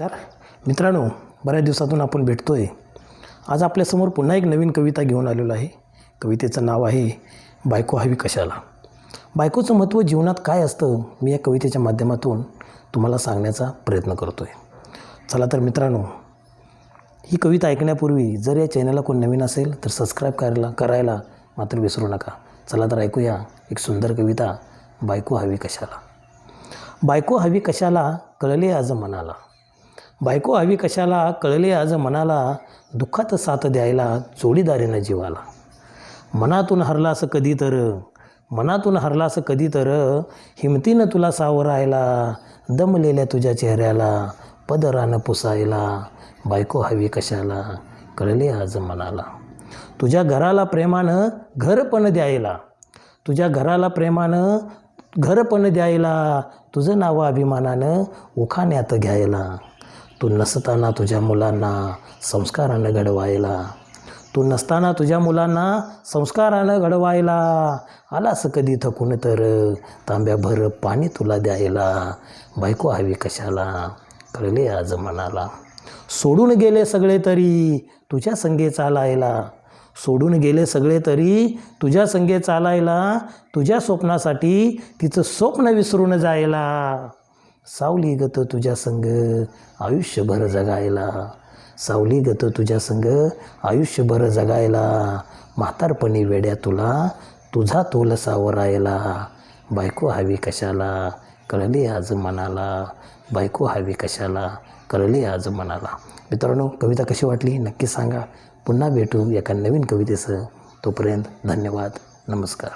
नमस्कार. मित्रांनो बऱ्याच दिवसातून आपण भेटतो आहे आज आपल्यासमोर पुन्हा एक नवीन कविता घेऊन आलेलो आहे. कवितेचं नाव आहे बायको हवी कशाला? बायकोचं महत्त्व जीवनात काय असतं मी या कवितेच्या माध्यमातून तुम्हाला सांगण्याचा प्रयत्न करतो आहे चला तर मित्रांनो ही कविता ऐकण्यापूर्वी जर या चॅनलला कोण नवीन असेल तर सबस्क्राईब करायला करायला मात्र विसरू नका. चला तर ऐकूया एक सुंदर कविता बायको हवी कशाला? बायको हवी कशाला? कळले आज मनाला. बायको हवी कशाला कळले आज मनाला दुःखात साथ द्यायला जोडीदारीनं जीवाला. मनातून हरलास कधी तर मनातून हरलास कधी तर हिमतीनं तुला सावरायला दमलेल्या तुझ्या चेहऱ्याला पदरानं पुसायला बायको हवी कशाला कळले आज मनाला. तुझ्या घराला प्रेमानं घर पण द्यायला तुझ्या घराला प्रेमानं घर पण द्यायला तुझं नाव अभिमानानं उखाण्यात घ्यायला तू नसताना तुझ्या मुलांना संस्कारानं घडवायला. तू नसताना तुझ्या मुलांना संस्कारानं घडवायला. आलास कधी थकून तर तांब्याभर पाणी तुला द्यायला. बायको हवी कशाला? कळले आज मनाला. सोडून गेले सगळे तरी तुझ्या संगे चालायला. सोडून गेले सगळे तरी तुझ्या संगे चालायला. तुझ्या स्वप्नासाठी तिचं स्वप्न विसरून जायला. सावली गत तुझ्या संग आयुष्यभर जगायला. सावली गत तुझ्या संग आयुष्यभर जगायला. म्हातारपणी वेड्या तुला तुझा तोल सावरायला. बायको हवी कशाला? कळली आज मनाला. बायको हवी कशाला? कळली आज मनाला. मित्रांनो कविता कशी वाटली? नक्की सांगा. पुन्हा भेटू एका नवीन कवितेसह. तोपर्यंत धन्यवाद. नमस्कार.